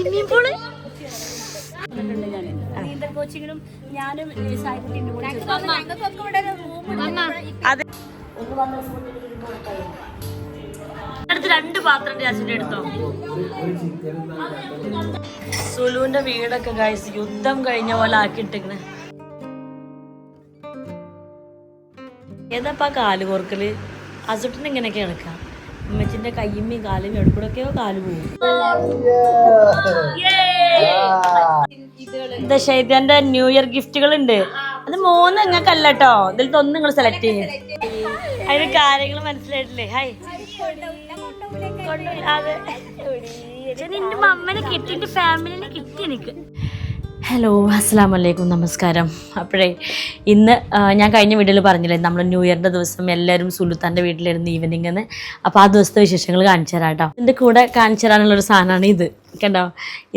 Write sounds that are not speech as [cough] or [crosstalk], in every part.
Swimming pool നീന്തൽ കോച്ചിങ്ങിനും ഞാനും സായിക്കുട്ടിന്റെ കൂടെ അടുത്ത് രണ്ട് പാത്രം ഗ്യാസിന്റെ എടുത്തോ സുലുവിന്റെ വീടൊക്കെ ഗൈസ് യുദ്ധം കഴിഞ്ഞ പോലെ ആക്കിയിട്ടിങ്ങനെ ഏതാപ്പാ കാൽ കോർക്കൽ? അസുട്ടിന് ഇങ്ങനെയൊക്കെ കിടക്കാം ഉമ്മച്ചിന്റെ കയ്യുമ്മയും കാലും എവിടെക്കൂടെയൊക്കെയോ കാൽ പോകും. ഇത് ഷൈദ്യാന്റെ ന്യൂ ഇയർ ഗിഫ്റ്റുകൾ ഉണ്ട് അത് മൂന്ന് നിങ്ങൾക്കല്ല കേട്ടോ ഇതിൽ ഒന്ന് നിങ്ങൾ സെലക്ട് ചെയ്യും. അതിന് കാര്യങ്ങൾ മനസ്സിലായിട്ടില്ലേ? ഹൈ. അതെ. നിന്റെ മമ്മനെ കിട്ടി എന്റെ ഫാമിലിനെ കിട്ടി എനിക്ക്. ഹലോ അസ്സാം വലൈക്കും നമസ്കാരം. അപ്പോഴേ ഇന്ന് ഞാൻ കഴിഞ്ഞ വീഡിയോയിൽ പറഞ്ഞില്ലേ നമ്മൾ ന്യൂ ഇയറിന്റെ ദിവസം എല്ലാവരും സുലുത്താന്റെ വീട്ടിലിരുന്ന് ഈവനിങ് എന്ന്. അപ്പോൾ ആ ദിവസത്തെ വിശേഷങ്ങൾ കാണിച്ചു തരാം കേട്ടോ. എന്റെ കൂടെ കാണിച്ചു തരാനുള്ളൊരു സാധനമാണ് ഇത്. കണ്ടോ?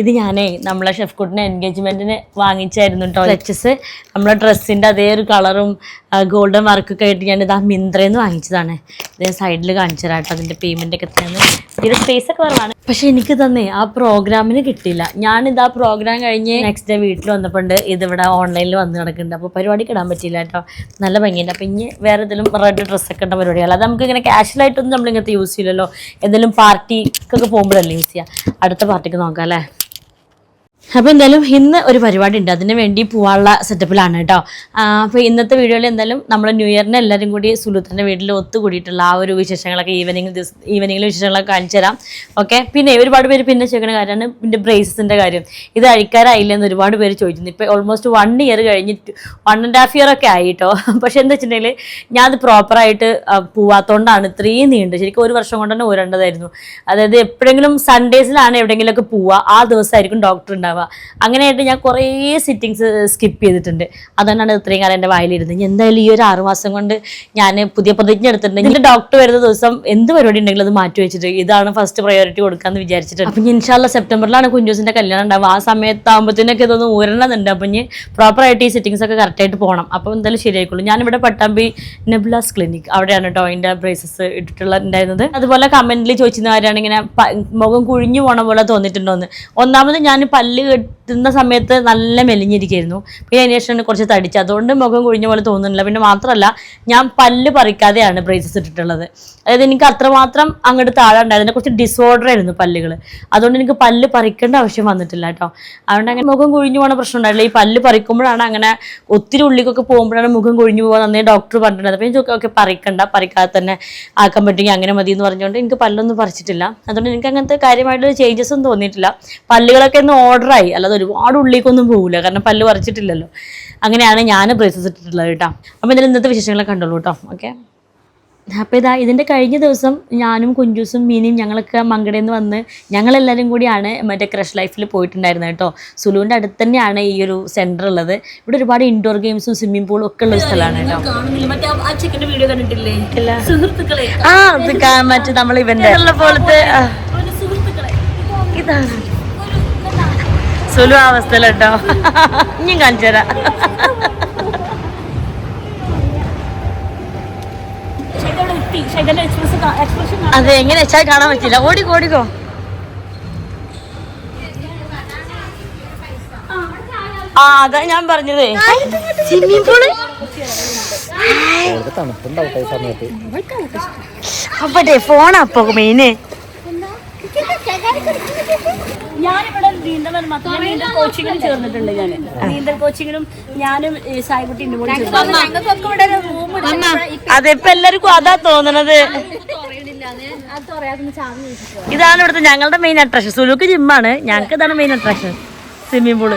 ഇത് ഞാനേ നമ്മളെ ഷെഫ് കുട്ടിനെ എൻഗേജ്മെന്റിന് വാങ്ങിച്ചായിരുന്നു കേട്ടോ എച്ച് നമ്മളെ ഡ്രസ്സിന്റെ അതേ ഒരു കളറും ഗോൾഡൻ വർക്കൊക്കെ ആയിട്ട് ഞാൻ ഇത് ആ മിന്ത്രയിൽ വാങ്ങിച്ചതാണ്. ഇത് സൈഡിൽ കാണിച്ചു തരാം കേട്ടോ അതിന്റെ പേയ്മെന്റ് ഒക്കെ തന്നെ ഇതിന്റെ സ്പേസ് ഒക്കെ കുറവാണ്. പക്ഷെ എനിക്ക് തന്നെ ആ പ്രോഗ്രാമിന് കിട്ടിയില്ല. ഞാനിത് ആ പ്രോഗ്രാം കഴിഞ്ഞ് നെക്സ്റ്റ് ഡേ വീട്ടിൽ വന്നപ്പോണ്ട് ഇതിവിടെ ഓൺലൈനിൽ വന്ന് കിടക്കുന്നുണ്ട്. അപ്പോൾ പരിപാടി കിടാൻ പറ്റിയില്ല കേട്ടോ നല്ല ഭംഗിയുണ്ട്. അപ്പോൾ ഇനി വേറെ ഏതെങ്കിലും റെഡ് ഡ്രസ്സൊക്കെ ഉണ്ട പരിപാടികൾ അത് നമുക്ക് ഇങ്ങനെ കാഷ്വലായിട്ടൊന്നും നമ്മൾ ഇങ്ങനത്തെ യൂസ് ചെയ്യില്ലല്ലോ. എന്തെങ്കിലും പാർട്ടിക്കൊക്കെ പോകുമ്പോഴല്ലേ യൂസ് ചെയ്യുക അടുത്ത പാർട്ടിക്ക് നോക്കാം അല്ലേ അപ്പോൾ എന്തായാലും ഇന്ന് ഒരു പരിപാടി ഉണ്ട്. അതിന് വേണ്ടി പോവാനുള്ള സെറ്റപ്പിലാണ് കേട്ടോ. അപ്പോൾ ഇന്നത്തെ വീഡിയോയിൽ എന്തായാലും നമ്മൾ ന്യൂ ഇയറിന് എല്ലാവരും കൂടി സുലുത്തന്റെ വീട്ടിൽ ഒത്തുകൂടിയിട്ടുള്ള ആ ഒരു വിശേഷങ്ങളൊക്കെ ഈവനിങ് ദിവസം ഈവനിങ്ങിലെ വിശേഷങ്ങളൊക്കെ കാണിച്ചു തരാം. ഓക്കെ പിന്നെ ഒരുപാട് പേര് പിന്നെ ചോദിക്കുന്ന കാര്യമാണ് പിന്നെ ബ്രേസസിന്റെ കാര്യം. ഇത് അഴിക്കാറായില്ലെന്ന് ഒരുപാട് പേര് ചോദിക്കുന്നു ഇപ്പോൾ ഓൾമോസ്റ്റ് വൺ ഇയർ കഴിഞ്ഞിട്ട് വൺ ആൻഡ് ഹാഫ് ഇയർ ഒക്കെ ആയി [laughs] പക്ഷേ എന്താ വെച്ചിട്ടുണ്ടെങ്കിൽ ഞാൻ അത് പ്രോപ്പറായിട്ട് പോവാത്തോണ്ടാണ് ഇത്രയും നീണ്ട് ശരിക്കും ഒരു വർഷം കൊണ്ട് തന്നെ ഊരേണ്ടതായിരുന്നു. അതായത് എപ്പോഴെങ്കിലും സൺഡേസിലാണ് എവിടെയെങ്കിലുമൊക്കെ പോവുക ആ ദിവസമായിരിക്കും ഡോക്ടർ ഉണ്ടാവുക. അങ്ങനെയായിട്ട് ഞാൻ കുറേ സിറ്റിങ്സ് സ്കിപ്പ് ചെയ്തിട്ടുണ്ട്. അതുകൊണ്ടാണ് ഇത്രയും കാലം എന്റെ വായിലിരുന്നത്. ഇനി എന്തായാലും ഈ ഒരു ആറ് മാസം കൊണ്ട് ഞാൻ പുതിയ പ്രതിജ്ഞ എടുത്തിട്ടുണ്ട്. എന്റെ ഡോക്ടർ വരുന്ന ദിവസം എന്ത് പരിപാടി ഉണ്ടെങ്കിലും അത് മാറ്റി വെച്ചിട്ട് ഇതാണ് ഫസ്റ്റ് പ്രയോറിറ്റി കൊടുക്കാമെന്ന് വിചാരിച്ചിട്ടുണ്ട്. അപ്പം ഇൻഷാല്ല സെപ്റ്റംബറിലാണ് കുഞ്ഞൂസിന്റെ കല്യാണം ഉണ്ടാവുക. ആ സമയത്താകുമ്പോഴത്തേനൊക്കെ ഇതൊന്ന് ഊരണമെന്നുണ്ട്. അപ്പം ഇനി പ്രോപ്പറായിട്ട് ഈ സിറ്റിങ്സ് ഒക്കെ കറക്റ്റായിട്ട് പോകണം. അപ്പോൾ എന്തായാലും ശരിയായിക്കോളൂ. ഞാനിവിടെ പട്ടാമ്പി നെബ്ലാസ് ക്ലിനിക് അവിടെയാണ് കേട്ടോ അതിന്റെ ബ്രേസസ് ഇട്ടിട്ടുള്ള ഉണ്ടായിരുന്നത്. അതുപോലെ കമന്റിൽ ചോദിച്ചിരുന്ന കാര്യമാണ് ഇങ്ങനെ മുഖം കുഴിഞ്ഞു പോണ പോലെ തോന്നിയിട്ടുണ്ടോന്ന്. ഒന്നാമത് ഞാൻ പല്ല് เดือน കെട്ടുന്ന സമയത്ത് നല്ല മെലിഞ്ഞിരിക്കുന്നു പിന്നെ ശേഷം കുറച്ച് തടിച്ചു. അതുകൊണ്ട് മുഖം കുഴിഞ്ഞ പോലെ തോന്നുന്നില്ല. പിന്നെ മാത്രമല്ല ഞാൻ പല്ല് പറിക്കാതെയാണ് ബ്രേസസ് ഇട്ടിട്ടുള്ളത്. അതായത് എനിക്ക് അത്രമാത്രം അങ്ങോട്ട് താഴെ ഉണ്ടായിരുന്നു കുറച്ച് ഡിസോർഡർ ആയിരുന്നു പല്ലുകൾ അതുകൊണ്ട് എനിക്ക് പല്ല് പറിക്കേണ്ട ആവശ്യം വന്നിട്ടില്ല കേട്ടോ. അതുകൊണ്ട് അങ്ങനെ മുഖം കുഴിഞ്ഞു പോകുന്ന പ്രശ്നം ഉണ്ടായില്ല ഈ പല്ല് പറിക്കുമ്പോഴാണ് അങ്ങനെ ഒത്തിരി ഉള്ളിക്കൊക്കെ പോകുമ്പോഴാണ് മുഖം കുഴിഞ്ഞു പോകാൻ നന്നേ ഡോക്ടർ പറഞ്ഞിട്ടുണ്ട് അപ്പം എനിക്ക് ഓക്കെ പറിക്കണ്ട പറിക്കാതെ തന്നെ ആക്കാൻ പറ്റുമെങ്കിൽ അങ്ങനെ മതി എന്ന് പറഞ്ഞുകൊണ്ട് എനിക്ക് പല്ലൊന്നും പറിച്ചിട്ടില്ല. അതുകൊണ്ട് എനിക്ക് അങ്ങനത്തെ കാര്യമായിട്ട് ചേഞ്ചസ് ഒന്നും തോന്നിയിട്ടില്ല. പല്ലുകളൊക്കെ ഒന്ന് ഓർഡറായി അല്ലാതെ ഒരുപാട് ഉള്ളിലേക്കൊന്നും പോകില്ല കാരണം പല്ല് പറിച്ചിട്ടില്ലല്ലോ. അങ്ങനെയാണ് ഞാൻ ബ്രേസസ് ഇട്ടിട്ടുള്ളത് കേട്ടോ. അപ്പോൾ ഇതിൽ ഇന്നത്തെ വിശേഷങ്ങളെ കണ്ടോളൂ കേട്ടോ. ഓക്കെ അപ്പോൾ ഇതാ ഇതിന്റെ കഴിഞ്ഞ ദിവസം ഞാനും കുഞ്ചൂസും മീനിയും ഞങ്ങളൊക്കെ മങ്കടയിൽ നിന്ന് വന്ന് ഞങ്ങളെല്ലാവരും കൂടിയാണ് മറ്റേ ക്രഷ് ലൈഫിൽ പോയിട്ടുണ്ടായിരുന്നത് കേട്ടോ. സുലുവിന്റെ അടുത്ത് തന്നെയാണ് ഈ ഒരു സെന്റർ ഉള്ളത്. ഇവിടെ ഒരുപാട് ഇൻഡോർ ഗെയിംസും സ്വിമ്മിംഗ് പൂളും ഒക്കെ ഉള്ള സ്ഥലമാണ് കേട്ടോ. ആ ഇത് മറ്റേ നമ്മൾ ഇവന്റെ പോലത്തെ ഇതാണ്. സുലു ആ അവസ്ഥയിലട്ടോ ഇനിയും കാണിച്ചു തരാം. അതെ എങ്ങനെ വെച്ചാൽ കാണാൻ പറ്റില്ല. ഓടിക്കോ ഓടിക്കോ. ആ അതാ ഞാൻ പറഞ്ഞതേ. Swimming pool? അവിടെ ഫോൺ അപ്പൊ മെയിന് ഞാനിവിടെ നീന്തൽ കോച്ചിങ്ങിനും ചേർന്നിട്ടുണ്ട് ഞാൻ നീന്തൽ കോച്ചിങ്ങിനും ഞാനും സായിക്കുട്ടിന്റെ കൂടെ അതിപ്പോ എല്ലാവർക്കും അതാ തോന്നണത്. ഇതാണ് ഇവിടുത്തെ ഞങ്ങളുടെ മെയിൻ അട്രാക്ഷൻ സുലുക്ക് ജിമ്മാണ് ഞങ്ങൾക്ക് ഇതാണ് മെയിൻ അട്രാക്ഷൻ സ്വിമ്മിംഗ് പൂൾ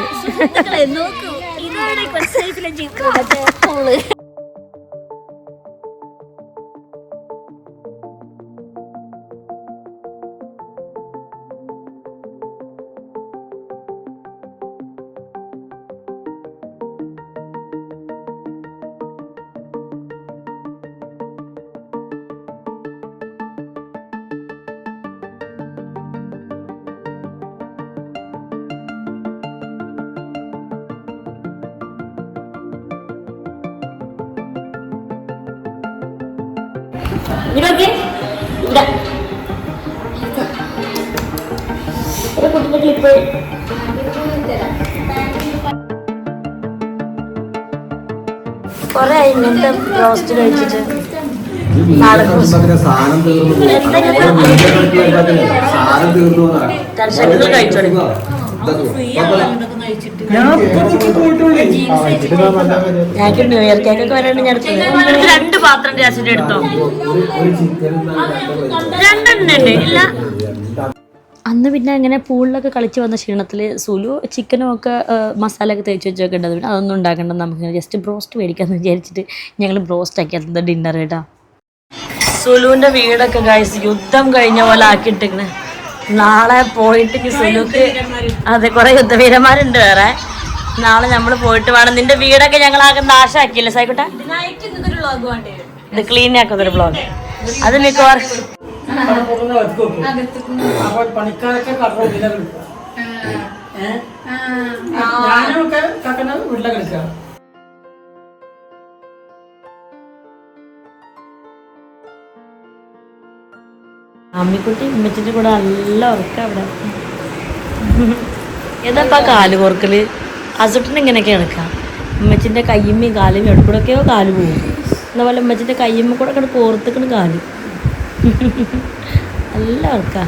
സുഹൃത്തുക്കളെ നോക്കൂ ഇവിടെ കുട്ടിന്റെ ക്ലിപ്പ് കൊറേ ഇങ്ങനത്തെ റോസ്റ്റ് കഴിച്ചിട്ട്. സാധനം തീർന്നു. കഴിച്ചോളി. ഞങ്ങൾക്ക് ന്യൂ ഇയർ കേക്ക് ഒക്കെ വരാണ്ട് ഞാൻ രണ്ട് പാത്രം ഗ്യാസിന്റെ എടുത്തോ രണ്ടെണ്ണ ഇല്ല. അന്ന് പിന്നെ അങ്ങനെ പൂളിലൊക്കെ കളിച്ച് വന്ന ക്ഷീണത്തിൽ സുലു ചിക്കനും ഒക്കെ മസാല ഒക്കെ തേച്ച് വെച്ചൊക്കെ ഉണ്ടാവും പിന്നെ അതൊന്നും ഉണ്ടാക്കണ്ട നമുക്ക് ജസ്റ്റ് ബ്രോസ്റ്റ് മേടിക്കാമെന്ന് വിചാരിച്ചിട്ട് ഞങ്ങൾ ബ്രോസ്റ്റ് ആക്കിയത് ഡിന്നർ കേട്ടോ സുലുവിന്റെ വീടൊക്കെ കഴിച്ച് യുദ്ധം കഴിഞ്ഞ പോലെ ആക്കിയിട്ടിങ്ങനെ നാളെ പോയിട്ട് ഇനി സുലുക്ക് അതെ കുറെ യുദ്ധവീരന്മാരുണ്ട് വേറെ. നാളെ നമ്മൾ പോയിട്ട് വേണം. നിന്റെ വീടൊക്കെ ഞങ്ങൾ ആകെ നാശമാക്കിയില്ലേ സായിക്കോട്ടെ ഇത് ക്ലീൻ ആക്കുന്ന ഒരു ബ്ലോഗ് അത് മിക്കവാറും ഞാനൊക്കെ അമ്മിക്കുട്ടി ഉമ്മച്ചിന്റെ കൂടെ നല്ല ഉറക്കം അവിടെ. ഏതാപ്പാ കാൽ കോർക്കൽ? അസുട്ടിന് ഇങ്ങനെയൊക്കെ കിടക്കാം ഉമ്മച്ചിന്റെ കയ്യമ്മയും കാലും എവിടെക്കൂടെയൊക്കെയോ കാൽ പോകും. എന്നപോലെ ഉമ്മച്ചിന്റെ കയ്യമ്മ കൂടെ കിടന്ന് കോർത്തിക്കണ് കാൽ. നല്ല ഉറക്കാ.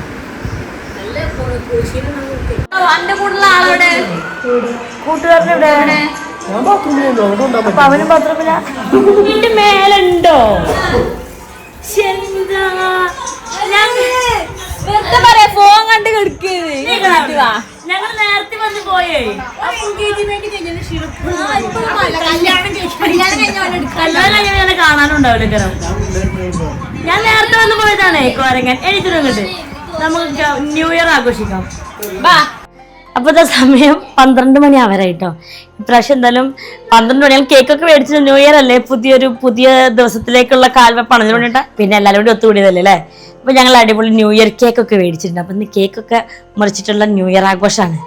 കൂട്ടുകാരനെ അവനും പത്രമില്ല മേലുണ്ടോ? എന്താ? വെറുതെ പറയാ ഫോൺ കണ്ട് കിടക്കുന്നത് ഞങ്ങൾ നേരത്തെ വന്ന് പോയേ. കല്യാണം കഴിഞ്ഞാൽ കാണാനുണ്ടാവില്ല കരം ഞാൻ നേരത്തെ വന്ന് പോയതാണേ കോരങ്ങൻ എഴുതിട്ട് നമുക്ക് ന്യൂ ഇയർ ആഘോഷിക്കാം. അപ്പൊ ഇതാ സമയം പന്ത്രണ്ട് മണി ആവരായിട്ടോ ഇപ്രാവശ്യം എന്തായാലും പന്ത്രണ്ട് മണി. കേക്കൊക്കെ മേടിച്ചത് ന്യൂ ഇയർ അല്ലേ? പുതിയൊരു പുതിയ ദിവസത്തിലേക്കുള്ള കാൽവെപ്പാണ് അതിന് വേണ്ടിയിട്ട് പിന്നെ എല്ലാവരും കൂടി ഒത്തുകൂടിയതല്ലേ അല്ലേ? അപ്പൊ ഞങ്ങൾ അടിപൊളി ന്യൂ ഇയർ കേക്കൊക്കെ മേടിച്ചിട്ടുണ്ട്. അപ്പം ഇന്ന് കേക്കൊക്കെ മുറിച്ചിട്ടുള്ള ന്യൂ ഇയർ ആഘോഷമാണ്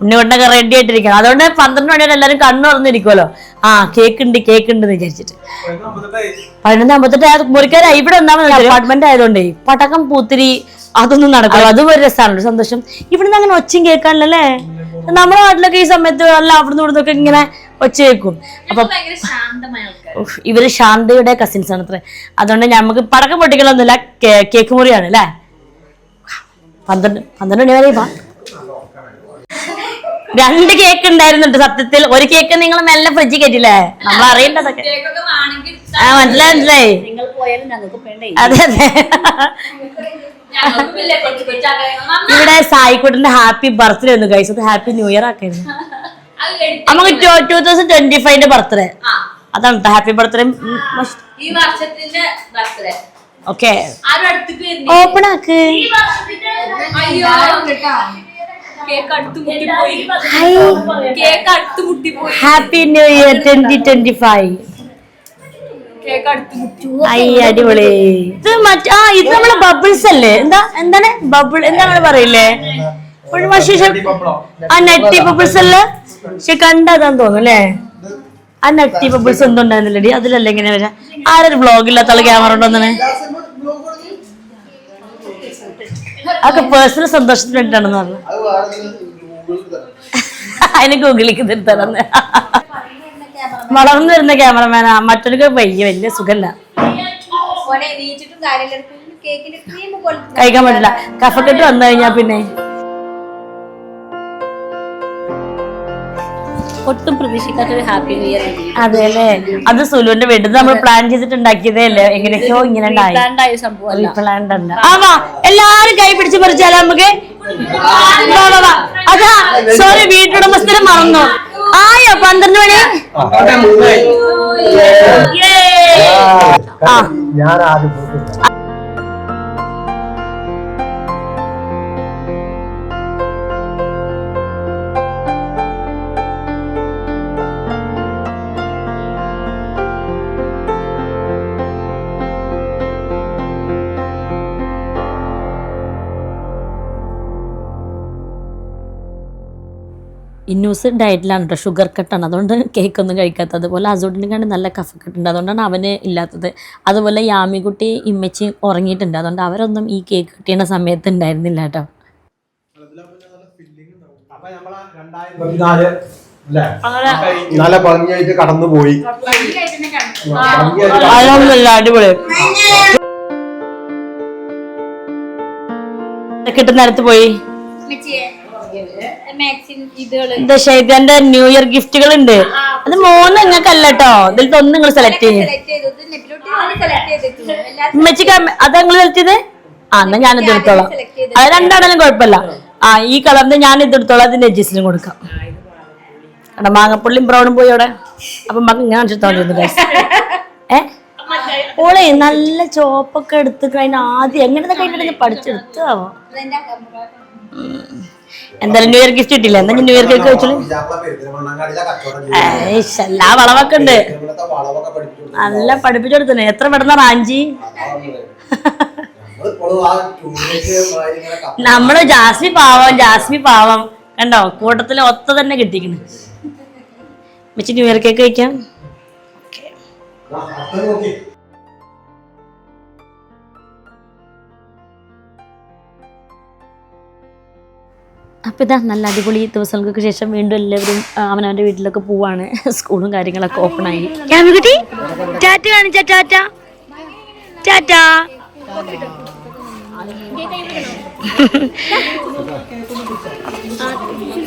ഉണ്ണിവണ്ണൊക്കെ റെഡി ആയിട്ടിരിക്കണം. അതുകൊണ്ട് പന്ത്രണ്ട് മണിയോടെ എല്ലാവരും കണ്ണു തുറന്നിരിക്കുമല്ലോ ആ കേക്ക് ഉണ്ട് കേക്ക് ഉണ്ട് എന്ന് വിചാരിച്ചിട്ട്. പതിനൊന്ന് അമ്പത്തെട്ട് മുറിക്കാരാ. ഇവിടെ ഒന്നാമത് അപ്പാർട്ട്മെന്റ് ആയതുകൊണ്ടേ പടക്കം പൂത്തിരി അതൊന്നും നടക്കില്ല. അതും. ഒരു രസമാണ് സന്തോഷം. ഇവിടുന്ന് അങ്ങനെ ഒച്ചയും കേൾക്കാനല്ലേ നമ്മുടെ നാട്ടിലൊക്കെ ഈ സമയത്ത് അല്ല അവിടുന്ന് ഇവിടുന്നൊക്കെ ഇങ്ങനെ ഒച്ച കേൾക്കും അപ്പൊ ഇവർ ശാന്തയുടെ കസിൻസ് ആണ് അത്ര. അതുകൊണ്ട് നമുക്ക് പടക്കം പൊട്ടിക്കലൊന്നുമില്ല കേക്ക് മുറിയാണ് അല്ലേ? പന്ത്രണ്ട് പന്ത്രണ്ട് മണി വരെ രണ്ട് കേക്ക് ഉണ്ടായിരുന്നുണ്ട് സത്യത്തിൽ. ഒരു കേക്ക് നിങ്ങൾ മെല്ലെ ഫ്രിഡ്ജ് കേട്ടില്ലേ നമ്മൾ അറിയേണ്ടതൊക്കെ. ആ മനസ്സിലായി മനസ്സിലായി. അതെ അതെ. ഇവിടെ സായിക്കോട്ടിന്റെ ഹാപ്പി ബർത്ത്ഡേ ഒന്ന് കഴിച്ചത് അത് ഹാപ്പി ന്യൂ ഇയർ ആക്കായിരുന്നു. നമുക്ക് ടൂ തൗസൻഡ് ട്വന്റി ഫൈവിന്റെ ബർത്ത്ഡേ അതാണ് ഹാപ്പി ബർത്ത്ഡേ ഈ വർഷത്തിന്റെ ബർത്ത്ഡേ ഓക്കെ ഓപ്പൺ ആക്ക്. Happy new year twenty twenty five അടിപൊളി. ഇത് മറ്റ ആ ഇത് നമ്മളെ ബബിൾസ് അല്ലേ? എന്താ എന്താണ്? ബബിൾ എന്താ നമ്മൾ പറയില്ലേ ഒരു പക്ഷേ ആ നെറ്റി ബബിൾസ് അല്ലേ? പക്ഷെ കണ്ടതാന്ന് തോന്നുന്നു അല്ലേ? ആ നട്ടി ബബിൾസ് എന്തുണ്ടായിരുന്നില്ലടി അതിലല്ലേ ഇങ്ങനെ വരാ? ആരൊരു വ്ളോഗ് ഇല്ലാത്ത ആൾ ക്യാമറ ഉണ്ടോന്നെ അതൊക്കെ പേഴ്സണൽ സന്തോഷത്തിന് വേണ്ടിട്ടാണെന്ന് പറഞ്ഞു. അതിന് ഗൂഗിളിക്ക് തരുത്തറന്ന് വളർന്നു വരുന്ന ക്യാമറമാനാ. മറ്റൊരു വലിയ വലിയ സുഖല്ല. കഴിക്കാൻ പറ്റില്ല. കഫക്കെട്ട് വന്നു കഴിഞ്ഞാ പിന്നെ ഒട്ടും പ്രതീക്ഷിക്കാത്ത ഒരു ഹാപ്പി ന്യൂ ഇയർ അതെ അല്ലേ അത് സുലുവിന്റെ വീട്ടിൽ നമ്മൾ പ്ലാൻ ചെയ്തിട്ടുണ്ടാക്കിയതേ അല്ലേ? എങ്ങനെയൊക്കെയോ ഇങ്ങനെ ഉണ്ടായി ഉണ്ടായ സംഭവം പ്ലാൻഡ് ഉണ്ട് ആ വാ എല്ലാരും കൈ പിടിച്ച് പറിച്ചാലോ നമുക്ക്? വാ, വാ, വാ. അതാ സോറി വീട്ടുടമസ്ഥരെ മറന്നു. ആയോ പന്ത്രണ്ട് മണി? ഞാൻ ആദ്യം ഇന്നൂസ് ഡയറ്റിലാണ് കേട്ടോ ഷുഗർ കട്ടാണ് അതുകൊണ്ട് കേക്ക് ഒന്നും കഴിക്കാത്തത്. അതുപോലെ അസൂട്ടിനെ കണ്ട് നല്ല കഫക്കെട്ടുണ്ട് അതുകൊണ്ടാണ് അവന് ഇല്ലാത്തത്. അതുപോലെ യാമികുട്ടി ഇമ്മച്ചി ഉറങ്ങിയിട്ടുണ്ട്. അതുകൊണ്ട് അവരൊന്നും ഈ കേക്ക് കിട്ടിയ സമയത്ത് ഉണ്ടായിരുന്നില്ല കേട്ടോ നല്ല ഭംഗിയായിട്ട് കടന്നു പോയി. ഭംഗിയായിട്ട് അതൊന്നുമില്ല അടിപൊളി. കിട്ടുന്ന നേരത്ത് പോയി. ഷൈബിന്റെ ന്യൂ ഇയർ ഗിഫ്റ്റുകൾ ഉണ്ട് അത് മൂന്ന് നിങ്ങൾക്കല്ല കേട്ടോ ഇതിലത്തെ ഒന്ന് നിങ്ങൾ സെലക്ട് ചെയ്യും. ഇത് ഉമ്മച്ചിക്ക് അത് നിങ്ങൾ സെലക്ട് ചെയ്ത്? ആ എന്നാ ഞാനിത് എടുത്തോളാം. select ചെയ്ത്. അത് രണ്ടാണെങ്കിലും കുഴപ്പമില്ല. ആ ഈ കളറിന് ഞാൻ ഇത് എടുത്തോളാം. അതിന്റെ എഡ്ജസ്റ്റിലും കൊടുക്കാം. അവിടെ മാങ്ങപ്പുള്ളിയും ബ്രൗണും പോയി അവിടെ. അപ്പൊ മകൻ ഞാൻ കാണിച്ചിട്ടാ ഏ? ഓളെ നല്ല ചോപ്പൊക്കെ എടുത്ത് കഴിഞ്ഞ ആദ്യം എങ്ങനെ കഴിഞ്ഞിട്ട് പഠിച്ചെടുത്താവോ എന്തായാലും ന്യൂ ഇയർ ഗിഫ്റ്റ് കിട്ടില്ല എന്നാ ന്യൂ ഇയർ കേക്ക് വെച്ചോളൂ വിജാപ്പുള പെരുന്തൽമണ്ണങ്ങാടിയിലെ കച്ചവടം ചെയ്തു. ഏയ്ഷ്, എല്ലാ വളവൊക്കെ ഉണ്ട് നല്ല പഠിപ്പിച്ചു കൊടുത്തു. എത്ര പെടുന്ന റാഞ്ചി നമ്മൾ ജാസ്മി പാവം ജാസ്മി പാവം കണ്ടോ കൂട്ടത്തിൽ ഒത്ത തന്നെ കിട്ടിക്കണ് വെച്ച് ന്യൂ ഇയർ കേക്ക് കഴിക്കാം ദാ, അപ്പം ഇതാ നല്ല അടിപൊളി ദിവസങ്ങൾക്ക് ശേഷം വീണ്ടും എല്ലാവരും അവനവന്റെ വീട്ടിലൊക്കെ പോവാണ്. [laughs] സ്കൂളും കാര്യങ്ങളൊക്കെ ഓപ്പൺ ആയി കുട്ടി ടാറ്റ കാണിച്ച ടാറ്റ. ടാറ്റ. [laughs]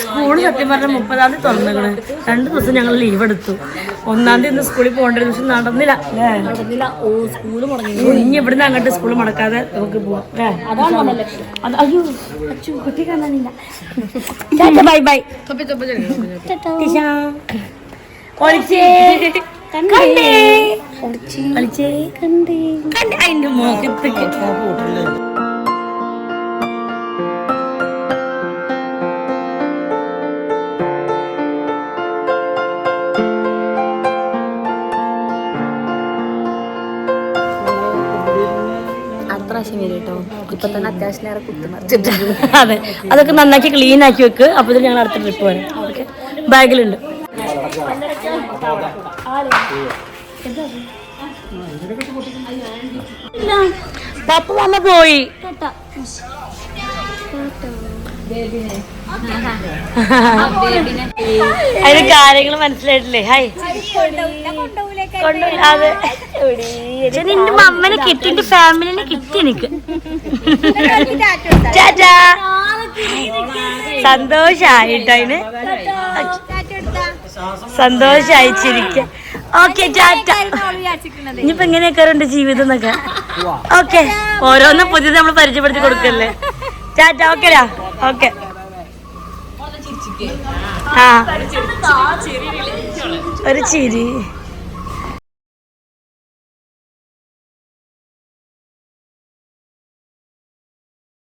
സ്കൂൾ സത്യം പറഞ്ഞ മുപ്പതാം തീയതി തുറന്നിക്കണ്. രണ്ട് ദിവസം ഞങ്ങൾ ലീവ് എടുത്തു. ഒന്നാം തീയതി ഇന്ന് സ്കൂളിൽ പോകേണ്ടത് പക്ഷെ നടന്നില്ല. ഇനി ഇവിടുന്ന് അങ്ങോട്ട് സ്കൂൾ മുടക്കാതെ നമുക്ക് പോവാം. അയ്യോ കുട്ടി കാണാനില്ല. Bye bye. ഒളിച്ചേ. കണ്ടേ. ഒളിച്ചേ. കണ്ടേ. കണ്ടേ. അതിന്റെ മുഖത്തേക്ക് [laughs] അതെ. അതൊക്കെ നന്നാക്കി ക്ലീൻ ആക്കി വെക്ക്. അപ്പൊ ഞങ്ങൾ അടുത്ത ട്രിപ്പ് വരാം ഓക്കെ. ബാഗിലുണ്ട്. പപ്പ വന്ന പോയി. അതിന് കാര്യങ്ങൾ മനസ്സിലായിട്ടില്ലേ? ഹായ് കൊണ്ടുപോയില്ല, അതെ. പക്ഷെ നിന്റെ മമ്മനെ കിട്ടി എന്റെ ഫാമിലിനെ കിട്ടി എനിക്ക്. സന്തോഷായിട്ടതിന് സന്തോഷായി ചിരിക്ക ഓക്കെ ചാറ്റ ഇനിയിപ്പോ എങ്ങനെയൊക്കെ ഉണ്ട് ജീവിതം എന്നൊക്കെ? ഓക്കെ ഓരോന്നും പുതിയത് നമ്മൾ പരിചയപ്പെടുത്തി കൊടുക്കല്ലേ? ചാറ്റ ഓക്കെയാ ഓക്കെ. ആ. ഒരു ചിരി.